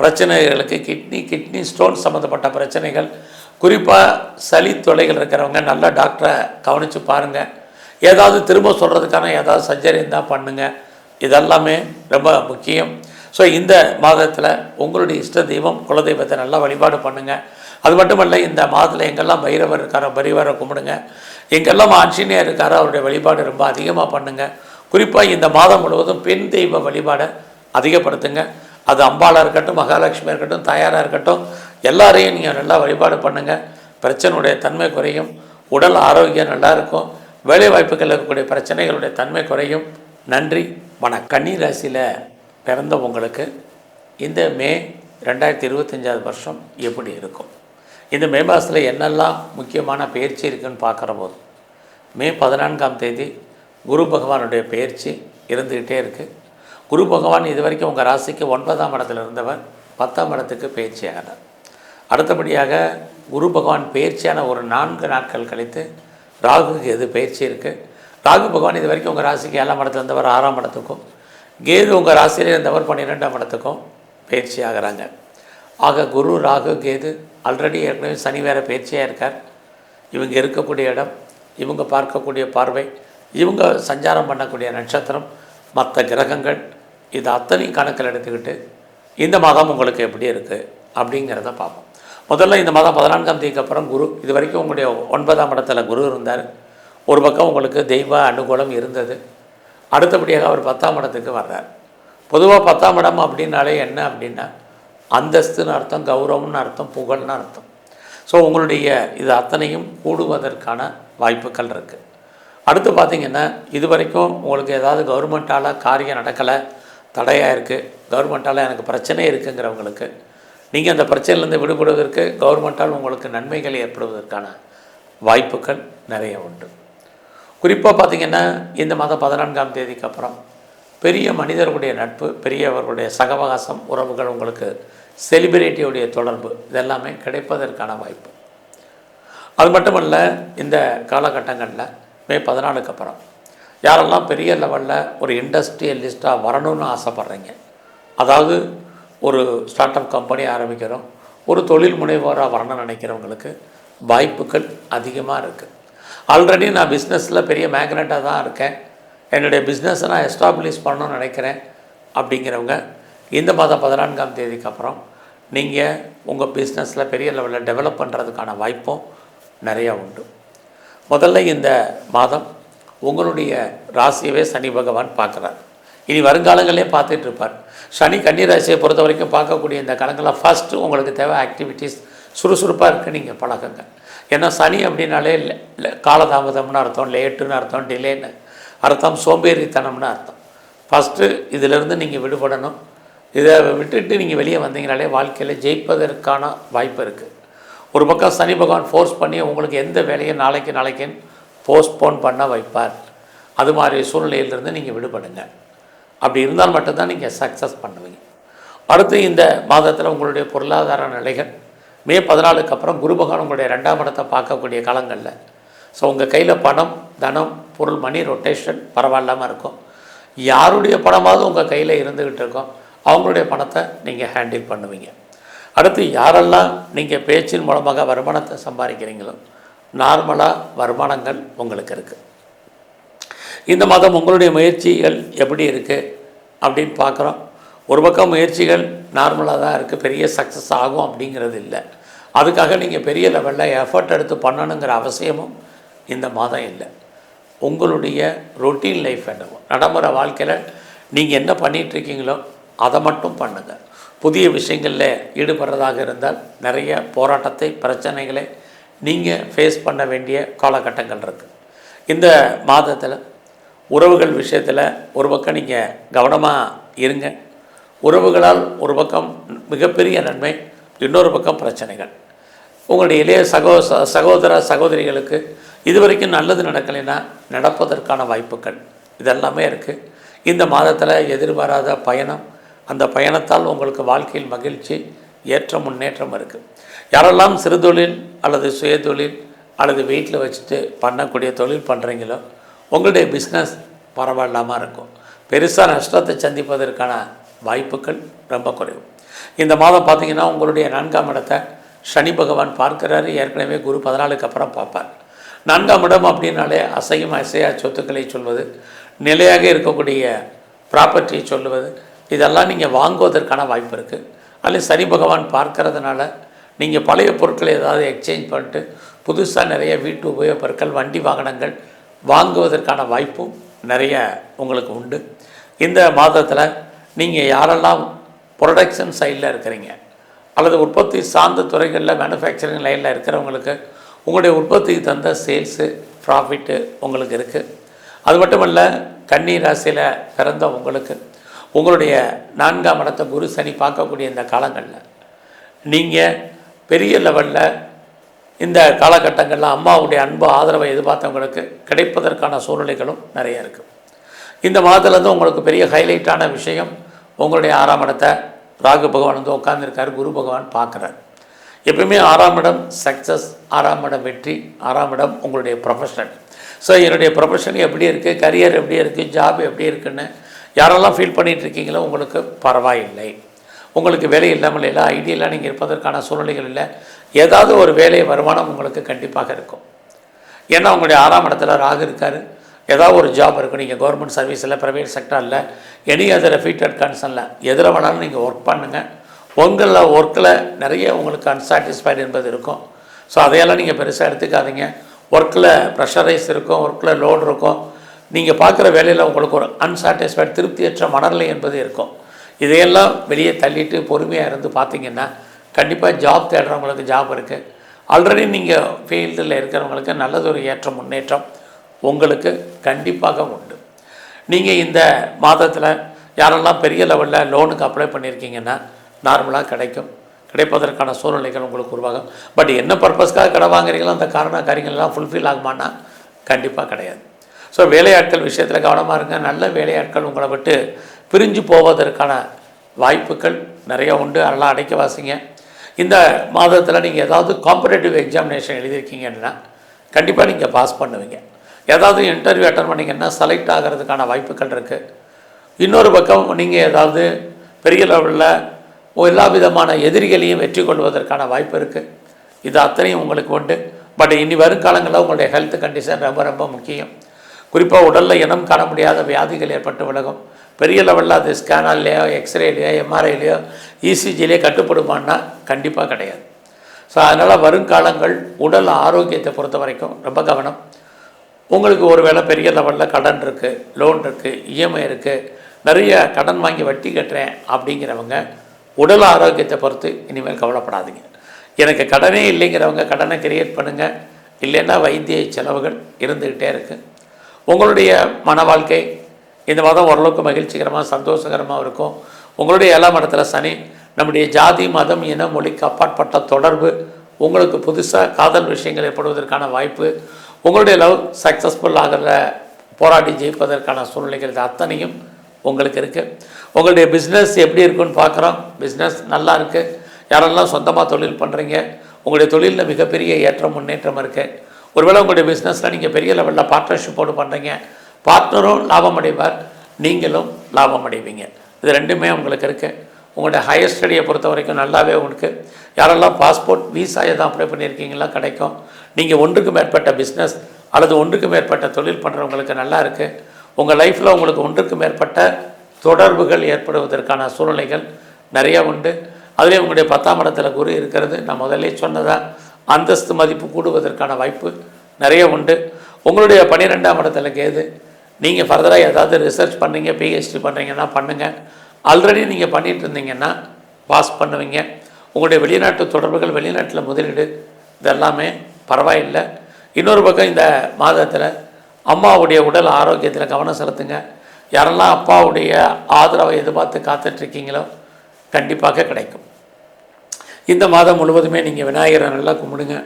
Speaker 1: பிரச்சனைகளுக்கு கிட்னி கிட்னி ஸ்டோன் சம்மந்தப்பட்ட பிரச்சனைகள் குறிப்பாக சளி தொலைகள் இருக்கிறவங்க நல்ல டாக்டரை கவனித்து பாருங்கள் ஏதாவது திரும்ப சொல்கிறதுக்கான ஏதாவது சர்ஜரி இருந்தால் பண்ணுங்கள் இதெல்லாமே ரொம்ப முக்கியம். ஸோ இந்த மாதத்தில் உங்களுடைய இஷ்ட தெய்வம் குலதெய்வத்தை நல்லா வழிபாடு பண்ணுங்கள் அது மட்டும் இல்லை இந்த மாதத்தில் எங்கெல்லாம் பைரவர் இருக்காரோ பரிவாரை கும்பிடுங்க. எங்கெல்லாம் ஆஞ்சநேயர் இருக்காரோ அவருடைய வழிபாடு ரொம்ப அதிகமாக பண்ணுங்கள் குறிப்பாக இந்த மாதம் முழுவதும் பெண் தெய்வ வழிபாடை அதிகப்படுத்துங்க. அது அம்பாளாக இருக்கட்டும் மகாலட்சுமி இருக்கட்டும் தாயாராக இருக்கட்டும் எல்லாரையும் நீங்கள் நல்லா வழிபாடு பண்ணுங்கள் பிரச்சனையுடைய தன்மை குறையும். உடல் ஆரோக்கியம் நல்லா இருக்கும். வேலை வாய்ப்புகளில் இருக்கக்கூடிய பிரச்சனைகளுடைய தன்மை குறையும். நன்றி. வணக்கம் கன்னி ராசியில் பிறந்த உங்களுக்கு இந்த மே ரெண்டாயிரத்தி இருபத்தஞ்சாவது வருஷம் எப்படி இருக்கும்? இந்த மே மாதத்தில் என்னெல்லாம் முக்கியமான பயிற்சி இருக்குன்னு பார்க்குற போது மே பதினான்காம் தேதி குரு பகவானுடைய பயிற்சி இருந்துக்கிட்டே இருக்குது குரு பகவான் இது வரைக்கும் உங்கள் ராசிக்கு ஒன்பதாம் இடத்துல இருந்தவர். பத்தாம் இடத்துக்கு பயிற்சி ஆகிறார் அடுத்தபடியாக குரு பகவான் பயிற்சியான ஒரு நான்கு நாட்கள் கழித்து ராகுக்கு எது பயிற்சி இருக்குது ராகு பகவான் இது வரைக்கும் உங்கள் ராசிக்கு ஏழாம் இடத்துல இருந்தவர் ஆறாம் இடத்துக்கும். கேது உங்கள் ராசியிலே இருந்தவர் பன்னிரெண்டாம் இடத்துக்கும் பயிற்சி ஆகிறாங்க. ஆக குரு ராகு கேது ஆல்ரெடி ஏற்கனவே சனி வேறு பயிற்சியாக இருக்கார். இவங்க இருக்கக்கூடிய இடம் இவங்க பார்க்கக்கூடிய பார்வை இவங்க சஞ்சாரம் பண்ணக்கூடிய நட்சத்திரம் மற்ற கிரகங்கள் இது அத்தனையும் கணக்கில் எடுத்துக்கிட்டு இந்த மாதம் உங்களுக்கு எப்படி இருக்குது அப்படிங்கிறத பார்ப்போம். முதல்ல இந்த மாதம் பதினான்காம் தேதிக்கு அப்புறம் குரு இது வரைக்கும் உங்களுடைய ஒன்பதாம் இடத்துல குரு இருந்தார். ஒரு பக்கம் உங்களுக்கு தெய்வ அனுகூலம் இருந்தது. அடுத்தபடியாக அவர் பத்தாம் இடத்துக்கு வர்றார். பொதுவாக பத்தாம் இடம் அப்படின்னாலே என்ன அப்படின்னா அந்தஸ்துன்னு அர்த்தம் கௌரவம்னு அர்த்தம் புகழ்னு அர்த்தம். ஸோ உங்களுடைய இது அத்தனையும் கூடுவதற்கான வாய்ப்புகள் இருக்குது அடுத்து பார்த்தீங்கன்னா இது வரைக்கும் உங்களுக்கு ஏதாவது கவர்மெண்ட்டால் காரியம் நடக்கலை தடையாக இருக்குது கவர்மெண்ட்டால் எனக்கு பிரச்சனை இருக்குங்கிறவங்களுக்கு நீங்கள் அந்த பிரச்சனையிலேருந்து விடுபடுவதற்கு கவர்மெண்ட்டால் உங்களுக்கு நன்மைகள் ஏற்படுவதற்கான வாய்ப்புகள் நிறைய உண்டு. குறிப்பாக பார்த்தீங்கன்னா இந்த மாதம் பதினான்காம் தேதிக்கு அப்புறம் பெரிய மனிதர்களுடைய நட்பு பெரியவர்களுடைய சகவகாசம் உறவுகள் உங்களுக்கு செலிபிரிட்டியுடைய தொடர்பு இதெல்லாமே கிடைப்பதற்கான வாய்ப்பு. அது மட்டுமல்ல இந்த காலகட்டங்களில் மே பதினாலுக்கு அப்புறம் யாரெல்லாம் பெரிய லெவலில் ஒரு இண்டஸ்ட்ரியலிஸ்ட்டாக வரணும்னு ஆசைப்பட்றீங்க அதாவது ஒரு ஸ்டார்ட் அப் கம்பெனி ஆரம்பிக்கிறோம். ஒரு தொழில் முனைவோராக வரணும்னு நினைக்கிறவங்களுக்கு வாய்ப்புகள் அதிகமாக இருக்குது ஆல்ரெடி நான் பிஸ்னஸில் பெரிய மேக்னெட்டாக தான் இருக்கேன். என்னுடைய பிஸ்னஸை நான் எஸ்டாப்ளிஷ் பண்ணணும்னு நினைக்கிறேன் அப்படிங்கிறவங்க இந்த மாதம் பதினான்காம் தேதிக்கு அப்புறம் நீங்கள் உங்கள் பிஸ்னஸில் பெரிய லெவலில் டெவலப் பண்ணுறதுக்கான வாய்ப்பும் நிறையா உண்டு. முதல்ல இந்த மாதம் உங்களுடைய ராசியவே சனி பகவான் பார்க்குறாரு. இனி வருங்காலங்களே பார்த்துட்டு இருப்பார் சனி கன்னி ராசியை பொறுத்த வரைக்கும் பார்க்கக்கூடிய இந்த கணக்கில் ஃபஸ்ட்டு உங்களுக்கு தேவை ஆக்டிவிட்டீஸ் சுறுசுறுப்பாக இருக்க நீங்கள் பழகுங்க. ஏன்னா சனி அப்படின்னாலே இல்லை காலதாமதம்னு அர்த்தம் லேட்டுன்னு அர்த்தம் டிலேன்னு அர்த்தம் சோம்பேறித்தனம்னு அர்த்தம். ஃபஸ்ட்டு இதிலிருந்து நீங்கள் விடுபடணும். இதை விட்டுட்டு நீங்கள் வெளியே வந்தீங்கனாலே வாழ்க்கையில் ஜெயிப்பதற்கான வாய்ப்பு இருக்குது ஒரு பக்கம் சனி பகவான் ஃபோர்ஸ் பண்ணி உங்களுக்கு எந்த வேலையும் நாளைக்கு நாளைக்குன்னு போஸ்ட்போன் பண்ண வைப்பார். அது மாதிரி சூழ்நிலையிலிருந்து நீங்கள் விடுபடுங்க. அப்படி இருந்தால் மட்டும்தான் நீங்கள் சக்ஸஸ் பண்ணுவீங்க. அடுத்து இந்த மாதத்தில் உங்களுடைய பொருளாதார நிலைகள் மே பதினாலுக்கு அப்புறம் குருபகவான் உங்களுடைய ரெண்டாம் இடத்தை பார்க்கக்கூடிய காலங்களில். ஸோ உங்கள் கையில் பணம் தனம் பொருள் மணி ரொட்டேஷன் பரவாயில்லாமல் இருக்கும். யாருடைய பணமாவது உங்கள் கையில் இருந்துக்கிட்டு இருக்கோம் அவங்களுடைய பணத்தை நீங்கள் ஹேண்டில் பண்ணுவீங்க. அடுத்து யாரெல்லாம் நீங்கள் பேச்சின் மூலமாக வருமானத்தை சம்பாதிக்கிறீங்களோ நார்மலாக வருமானங்கள் உங்களுக்கு இருக்குது இந்த மாதம் உங்களுடைய முயற்சிகள் எப்படி இருக்குது அப்படின்னு பார்க்குறோம். ஒரு பக்கம் முயற்சிகள் நார்மலாக தான் இருக்குது பெரிய சக்ஸஸ் ஆகும் அப்படிங்கிறது இல்லை. அதுக்காக நீங்கள் பெரிய லெவலில் எஃபர்ட் எடுத்து பண்ணணுங்கிற அவசியமும் இந்த மாதம் இல்லை. உங்களுடைய ரொட்டீன் லைஃப் என்னவோ நடைமுறை வாழ்க்கையில் நீங்கள் என்ன பண்ணிகிட்ருக்கீங்களோ அதை மட்டும் பண்ணுங்கள் புதிய விஷயங்களில் ஈடுபடுறதாக இருந்தால் நிறைய போராட்டத்தை பிரச்சனைகளை நீங்கள் ஃபேஸ் பண்ண வேண்டிய காலகட்டங்கள் இருக்குது இந்த மாதத்தில் உறவுகள் விஷயத்தில் ஒரு பக்கம் நீங்கள் கவனமாக இருங்க. உறவுகளால் ஒரு பக்கம் மிகப்பெரிய நன்மை இன்னொரு பக்கம் பிரச்சனைகள். உங்களுடைய இளைய சகோ சகோதர சகோதரிகளுக்கு இதுவரைக்கும் நல்லது நடக்கலைன்னா நடப்பதற்கான வாய்ப்புகள் இதெல்லாமே இருக்குது இந்த மாதத்தில் எதிர்பாராத பயணம் அந்த பயணத்தால் உங்களுக்கு வாழ்க்கையில் மகிழ்ச்சி ஏற்ற முன்னேற்றம் இருக்குது யாரெல்லாம் சிறு தொழில் அல்லது சுயதொழில் அல்லது வீட்டில் வச்சுட்டு பண்ணக்கூடிய தொழில் பண்ணுறீங்களோ உங்களுடைய பிஸ்னஸ் பரவாயில்லாமல் இருக்கும். பெருசாக நஷ்டத்தை சந்திப்பதற்கான வாய்ப்புகள் ரொம்ப குறைவு. இந்த மாதம் பார்த்தீங்கன்னா உங்களுடைய நான்காம் இடத்தை சனி பகவான் பார்க்கிறாரு. ஏற்கனவே குரு பதினாலுக்கு அப்புறம் பார்ப்பார். நான்காம் இடம் அப்படின்னாலே அசையும் அசையா சொத்துக்களை சொல்வது நிலையாக இருக்கக்கூடிய ப்ராப்பர்ட்டியை சொல்லுவது இதெல்லாம் நீங்கள் வாங்குவதற்கான வாய்ப்பு இருக்குது அதில் சனி பகவான் பார்க்கறதுனால நீங்கள் பழைய பொருட்களை ஏதாவது எக்ஸ்சேஞ்ச் பண்ணிட்டு புதுசாக நிறைய வீட்டு உபயோகப் பொருட்கள் வண்டி வாகனங்கள் வாங்குவதற்கான வாய்ப்பும் நிறைய உங்களுக்கு உண்டு. இந்த மாதத்தில் நீங்கள் யாரெல்லாம் ப்ரொடக்ஷன் சைடில் இருக்கிறீங்க அல்லது உற்பத்தி சார்ந்த துறைகளில் மேனுஃபேக்சரிங் லைனில் இருக்கிறவங்களுக்கு உங்களுடைய உற்பத்திக்கு தந்த சேல்ஸு ப்ராஃபிட்டு உங்களுக்கு இருக்குது அது மட்டும் இல்லை கன்னி ராசியில் பிறந்த உங்களுக்கு உங்களுடைய நான்காம் இடத்தை குரு சனி பார்க்கக்கூடிய இந்த காலங்களில் நீங்கள் பெரிய லெவலில் இந்த காலகட்டங்களில் அம்மாவுடைய அன்பு ஆதரவை எதிர்பார்த்தவங்களுக்கு கிடைப்பதற்கான சூழ்நிலைகளும் நிறைய இருக்குது இந்த மாதத்துலேருந்து உங்களுக்கு பெரிய ஹைலைட்டான விஷயம் உங்களுடைய ஆறாம் இடத்தை ராகு பகவான் வந்து உட்காந்துருக்காரு குரு பகவான் பார்க்குறார். எப்பயுமே ஆறாம் இடம் சக்ஸஸ் ஆறாம் இடம் வெற்றி ஆறாம் இடம் உங்களுடைய ப்ரொஃபஷன் ஸோ என்னுடைய ப்ரொஃபஷன் எப்படி இருக்குது கரியர் எப்படி இருக்குது ஜாப் எப்படி இருக்குன்னு யாரெல்லாம் ஃபீல் பண்ணிகிட்ருக்கீங்களோ உங்களுக்கு பரவாயில்லை. உங்களுக்கு வேலை இல்லாமல் இல்லை ஐடியெல்லாம் நீங்கள் இருப்பதற்கான சூழ்நிலைகள் இல்லை. ஏதாவது ஒரு வேலை வருமானம் உங்களுக்கு கண்டிப்பாக இருக்கும். ஏன்னா உங்களுடைய ஆறாம் இடத்துல ராகு இருக்கார். ஏதாவது ஒரு ஜாப் இருக்கும். நீங்கள் கவர்மெண்ட் சர்வீஸில் ப்ரைவேட் செக்டரில் எனி அதர் ஃபீட்டட் கன்சர்னில் எதில் வேணாலும் நீங்கள் ஒர்க் பண்ணுங்கள் உங்களில் ஒர்க்கில் நிறைய உங்களுக்கு அன்சாட்டிஸ்ஃபைடு என்பது இருக்கும். ஸோ அதையெல்லாம் நீங்கள் பெருசாக எடுத்துக்காதீங்க. ஒர்க்கில் ப்ரெஷரைஸ் இருக்கும். ஒர்க்கில் லோடு இருக்கும். நீங்கள் பார்க்குற வேலையில் உங்களுக்கு ஒரு அன்சாட்டிஸ்ஃபைடு திருப்தியற்ற மனநிலை என்பது இருக்கும். இதையெல்லாம் வெளியே தள்ளிட்டு பொறுமையாக இருந்து பார்த்தீங்கன்னா கண்டிப்பாக ஜாப் தேடுறவங்களுக்கு ஜாப் இருக்குது ஆல்ரெடி நீங்கள் ஃபீல்டில் இருக்கிறவங்களுக்கு நல்லதொரு ஏற்ற முன்னேற்றம் உங்களுக்கு கண்டிப்பாக உண்டு. நீங்கள் இந்த மாதத்தில் யாரெல்லாம் பெரிய லெவலில் லோனுக்கு அப்ளை பண்ணியிருக்கீங்கன்னா நார்மலாக கிடைக்கும். கிடைப்பதற்கான சூழ்நிலைகள் உங்களுக்கு உருவாகும். பட் என்ன பர்பஸ்க்காக கடை வாங்குறீங்களோ அந்த காரண காரியங்கள்லாம் ஃபுல்ஃபில் ஆகுமானா கண்டிப்பாக கிடையாது. ஸோ வேலையாட்கள் விஷயத்தில் கவனமாக இருங்க. நல்ல வேலையாட்கள் உங்களை விட்டு பிரிஞ்சு போவதற்கான வாய்ப்புகள் நிறைய உண்டு. அதெல்லாம் அடைக்க வாசிங்க இந்த மாதத்தில் நீங்கள் ஏதாவது காம்படேட்டிவ் எக்ஸாமினேஷன் எழுதியிருக்கீங்கன்னா கண்டிப்பாக நீங்கள் பாஸ் பண்ணுவீங்க. ஏதாவது இன்டர்வியூ அட்டன் பண்ணிங்கன்னா செலக்ட் ஆகிறதுக்கான வாய்ப்புகள் இருக்குது இன்னொரு பக்கம் நீங்கள் ஏதாவது பெரிய லெவலில் எல்லா விதமான எதிரிகளையும் வெற்றி கொள்வதற்கான வாய்ப்பு இருக்குது இது அத்தனையும் உங்களுக்கு உண்டு. பட் இனி வருங்காலங்களில் உங்களுடைய ஹெல்த் கண்டிஷன் ரொம்ப ரொம்ப முக்கியம். குறிப்பாக உடலில் இனம் காண முடியாத வியாதிகள் ஏற்பட்டு விலகும். பெரிய லெவலில் அது ஸ்கேனர்லேயோ எக்ஸ்ரேலையோ எம்ஆர்ஐலையோ இசிஜிலேயோ கட்டுப்படுமான்னா கண்டிப்பாக கிடையாது. ஸோ அதனால் வருங்காலங்கள் உடல் ஆரோக்கியத்தை பொறுத்த வரைக்கும் ரொம்ப கவனம். உங்களுக்கு ஒருவேளை பெரிய லெவலில் கடன் இருக்குது லோன் இருக்குது இஎம்ஐ இருக்குது நிறைய கடன் வாங்கி வட்டி கட்டுறேன் அப்படிங்கிறவங்க உடல் ஆரோக்கியத்தை பொறுத்து இனிமேல் கவலைப்படாதீங்க. எனக்கு கடனே இல்லைங்கிறவங்க கடனை கிரியேட் பண்ணுங்கள் இல்லைன்னா வைத்திய செலவுகள் இருந்துக்கிட்டே இருக்குது உங்களுடைய மன வாழ்க்கை இந்த மாதம் ஓரளவுக்கு மகிழ்ச்சிகரமாக சந்தோஷகரமாக இருக்கும். உங்களுடைய ஏழாம் இடத்துல சனி நம்முடைய ஜாதி மதம் இன மொழிக்கு அப்பாற்பட்ட தொடர்பு உங்களுக்கு புதுசாக காதல் விஷயங்கள் ஏற்படுவதற்கான வாய்ப்பு உங்களுடைய லவ் சக்ஸஸ்ஃபுல் ஆகிற போராடி ஜெயிப்பதற்கான சூழ்நிலைகள் அத்தனையும் உங்களுக்கு இருக்குது உங்களுடைய பிஸ்னஸ் எப்படி இருக்குன்னு பார்க்குறோம். பிஸ்னஸ் நல்லா இருக்குது யாரெல்லாம் சொந்தமாக தொழில் பண்ணுறீங்க உங்களுடைய தொழிலில் மிகப்பெரிய ஏற்றம் முன்னேற்றம் இருக்குது ஒருவேளை உங்களுடைய பிஸ்னஸில் நீங்கள் பெரிய லெவலில் பார்ட்னர்ஷிப்போடு பண்ணுறீங்க பார்ட்னரும் லாபம் அடைவார் நீங்களும் லாபம் அடைவீங்க இது ரெண்டுமே உங்களுக்கு இருக்குது உங்களோட ஹையர் ஸ்டடியை பொறுத்த வரைக்கும் நல்லாவே உங்களுக்கு. யாரெல்லாம் பாஸ்போர்ட் விசா எதாவது அப்ளை பண்ணியிருக்கீங்களா கிடைக்கும். நீங்கள் ஒன்றுக்கு மேற்பட்ட பிஸ்னஸ் அல்லது ஒன்றுக்கு மேற்பட்ட தொழில் பண்ணுறவங்களுக்கு நல்லா இருக்குது உங்கள் லைஃப்பில் உங்களுக்கு ஒன்றுக்கு மேற்பட்ட தொடர்புகள் ஏற்படுவதற்கான சூழ்நிலைகள் நிறைய உண்டு. அதிலே உங்களுடைய பத்தாம் இடத்துல குரு இருக்கிறது. நான் முதல்ல சொன்னதாக அந்தஸ்து மதிப்பு கூடுவதற்கான வாய்ப்பு நிறைய உண்டு. உங்களுடைய பன்னிரெண்டாம் இடத்துல கேது நீங்கள் ஃபர்தராக ஏதாவது ரிசர்ச் பண்ணீங்க பிஹெச்டி பண்ணுறீங்கன்னா பண்ணுங்கள் ஆல்ரெடி நீங்கள் பண்ணிட்டு இருந்தீங்கன்னா பாஸ் பண்ணுவீங்க. உங்களுடைய வெளிநாட்டு தொடர்புகள் வெளிநாட்டில் முதலீடு இதெல்லாமே பரவாயில்லை. இன்னொரு பக்கம் இந்த மாதத்தில் அம்மாவுடைய உடல் ஆரோக்கியத்தில் கவனம் செலுத்துங்க. யாரெல்லாம் அப்பாவுடைய ஆதரவை எதிர்பார்த்து காத்துட்ருக்கீங்களோ கண்டிப்பாக கிடைக்கும். இந்த மாதம் முழுவதுமே நீங்கள் விநாயகரை நல்லா கும்பிடுங்க.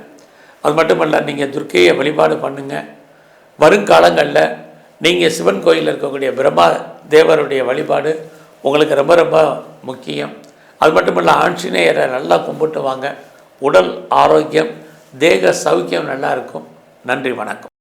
Speaker 1: அது மட்டுமல்ல நீங்கள் துர்க்கையை வழிபாடு பண்ணுங்கள் வருங்காலங்களில் நீங்கள் சிவன் கோயிலில் இருக்கக்கூடிய பிரம்மா தேவருடைய வழிபாடு உங்களுக்கு ரொம்ப ரொம்ப முக்கியம். அது மட்டும் இல்லை ஆஞ்சநேயரை நல்லா கும்பிட்டு வாங்க உடல் ஆரோக்கியம் தேக சௌக்கியம் நல்லா இருக்கும். நன்றி வணக்கம்.